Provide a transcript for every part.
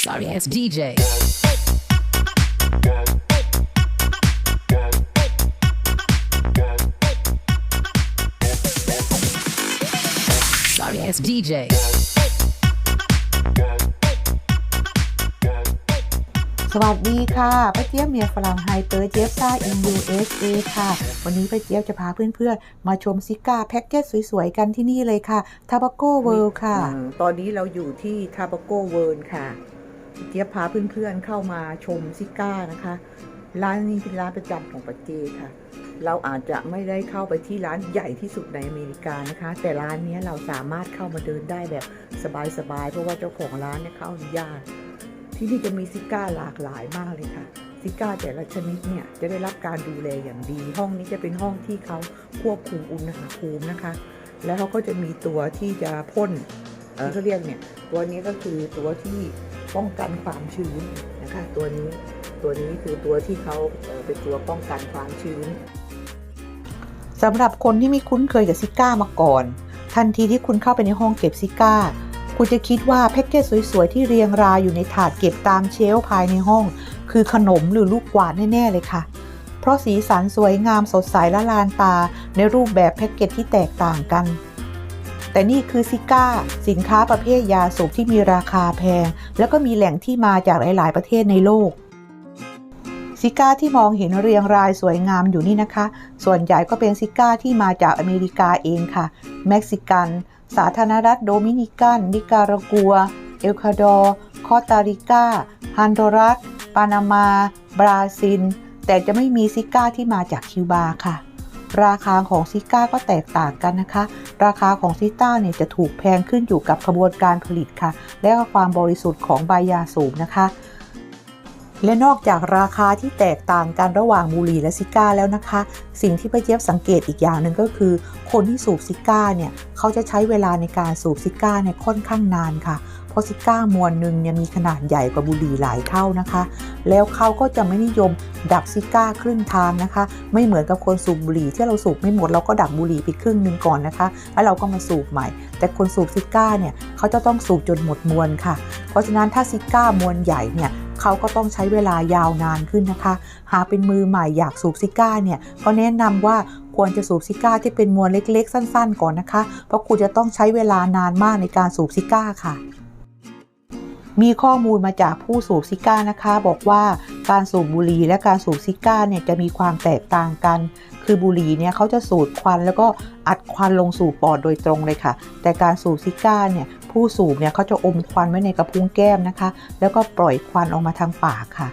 Sorry ass DJ. Sorry ass DJ. สวัสดีค่ะป้าเจี๊ยบเมียฝรั่งไฮเปอร์เจฟซ่าอิน USA ค่ะ วันนี้ป้าเจี๊ยบจะพาเพื่อนๆ มาชมซิก้าแพ็กเกจสวยๆ กันที่นี่เลยค่ะทาบาโกเวิลด์ค่ะ ตอนนี้เราอยู่ที่ทาบาโกเวิลด์ค่ะป้า เจี๊ยบพาเพื่อนๆเข้ามาชมซิก้านะคะ ร้านนี้เป็นร้านประจำของป้าเจค่ะ เราอาจจะไม่ได้เข้าไปที่ร้านใหญ่ที่สุดในอเมริกานะคะ แต่ร้านนี้เราสามารถเข้ามาเดินได้แบบสบายๆเพราะว่าเจ้าของร้านเนี่ยเข้าอนุญาตที่นี่จะมีซิก้าหลากหลายมากเลยค่ะซิก้าแต่ละชนิดเนี่ยจะได้รับการดูแลอย่างดี ห้องนี้จะเป็นห้องที่เขาควบคุมอุณหภูมินะคะ แล้วเขาก็จะมีตัวที่จะพ่นเอ่เขาเรียกเนี่ย ตัวนี้ก็คือตัวที่ ป้องกันความชื้นนะคะตัวนี้ตัวนี้คือตัวที่เขาเป็นตัวป้องกันความชื้นสำหรับคนที่ไม่คุ้นเคยกับซิก้ามาก่อน ทันทีที่คุณเข้าไปในห้องเก็บซิก้า คุณจะคิดว่าแพ็กเกจสวยๆ ที่เรียงรายอยู่ในถาดเก็บตามเชลภายในห้อง คือขนมหรือลูกกวาดแน่ ๆ เลยค่ะ เพราะสีสันสวยงามสดใสละลานตาในรูปแบบแพ็กเกจที่แตกต่างกัน แต่นี่คือซิก้า สินค้าประเภทยาสูบที่มีราคาแพง แล้วก็มีแหล่งที่มาจากหลาย ๆ ประเทศในโลก ซิก้าที่มองเห็นเรียงรายสวยงามอยู่นี่นะคะ ส่วนใหญ่ก็เป็นซิก้าที่มาจากอเมริกาเองค่ะ เม็กซิกัน สาธารณรัฐโดมินิกัน นิการากัว เอลคาดอร์ คอตาริกาฮันโดรัส ปานามา บราซิล แต่จะไม่มีซิก้าที่มาจากคิวบาค่ะ ราคาของซิก้าก็แตกต่างกันนะคะ ราคาของซิก้าเนี่ยจะถูกแพงขึ้นอยู่กับกระบวนการผลิตค่ะ และก็ความบริสุทธิ์ของใบยาสูบนะคะและนอกจากราคาที่แตกต่างกันระหว่างบุหรี่และซิก้าแล้วนะคะ สิ่งที่ป้าเจี๊ยบสังเกตอีกอย่างหนึ่งก็คือ คนที่สูบซิก้าเนี่ยเขาจะใช้เวลาในการสูบซิก้าเนี่ยค่อนข้างนานค่ะ เพราะซิก้ามวลหนึ่งเนี่ยมีขนาดใหญ่กว่าบุหรี่หลายเท่านะคะ แล้วเขาก็จะไม่นิยม ดับซิก้าครึ่งทางนะคะ ไม่เหมือนกับคนสูบบุหรี่ที่เราสูบไม่หมดเราก็ดับบุหรี่ไปครึ่งหนึ่งก่อนนะคะ แล้วเราก็มาสูบใหม่ แต่คนสูบซิก้าเนี่ยเขาจะต้องสูบจนหมดมวลค่ะ เพราะฉะนั้นถ้าซิก้ามวลใหญ่เนี่ยเขาก็ต้องใช้เวลายาวนานขึ้นนะคะ หากเป็นมือใหม่อยากสูบซิก้าเนี่ยก็แนะนำว่าควรจะสูบซิก้าที่เป็นมวลเล็กๆ สั้น ๆ ก่อนนะคะ เพราะคุณจะต้องใช้เวลานานมากในการสูบซิก้าค่ะ มีข้อมูลมาจากผู้สูบซิก้านะคะ บอกว่าการสูบบุหรี่และการสูบซิก้าเนี่ยจะมีความแตกต่างกัน คือบุหรี่เนี่ยเขาจะสูดควันแล้วก็อัดควันลงสู่ปอดโดยตรงเลยค่ะ แต่การสูบซิก้าเนี่ยผู้สูบเนี่ยเขาจะอมควันไว้ในกระพุ้งแก้มนะคะ แล้วก็ปล่อยควันออกมาทางปากค่ะ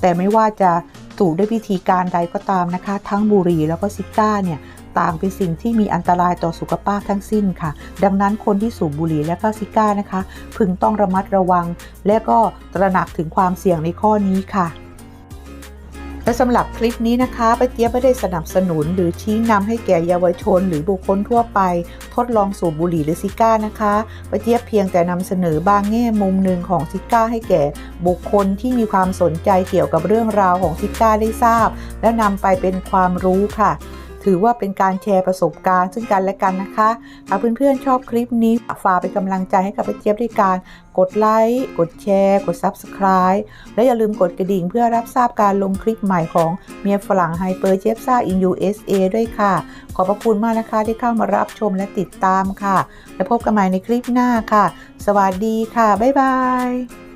แต่ไม่ว่าจะสูบด้วยวิธีการใดก็ตามนะคะ ทั้งบุหรี่แล้วก็ซิก้าเนี่ย ต่างเป็นสิ่งที่มีอันตรายต่อสุขภาพทั้งสิ้นค่ะ ดังนั้นคนที่สูบบุหรี่และก็ซิก้านะคะ พึงต้องระมัดระวัง และก็ตระหนักถึงความเสี่ยงในข้อนี้ค่ะและสำหรับคลิปนี้นะคะป้าเจี๊ยบไม่ได้สนับสนุน หรือชี้นำให้แก่เยาวชน หรือบุคคลทั่วไป ทดลองสูบบุหรี่หรือซิก้านะคะป้าเจี๊ยบเพียงแต่นำเสนอบางแง่มุมหนึ่งของซิก้าให้แก่บุคคลที่มีความสนใจเกี่ยวกับเรื่องราวของซิก้าได้ทราบ และนำไปเป็นความรู้ค่ะ ถือว่าเป็นการแชร์ประสบการณ์ ซึ่งกันและกันนะคะหากเพื่อนๆชอบคลิปนี้ฝากเป็นกำลังใจให้กับป้าเจี๊ยบด้วยการกดไลค์ กดแชร์ กด Subscribe และอย่าลืมกดกระดิ่งเพื่อรับทราบการลงคลิปใหม่ของเมียฝรั่งไฮเปอร์เจฟซ่าอิน USA ด้วยค่ะ ขอบพระคุณมากนะคะที่เข้ามารับชมและติดตามค่ะ และพบกันใหม่ในคลิปหน้าค่ะ สวัสดีค่ะ บ๊ายบาย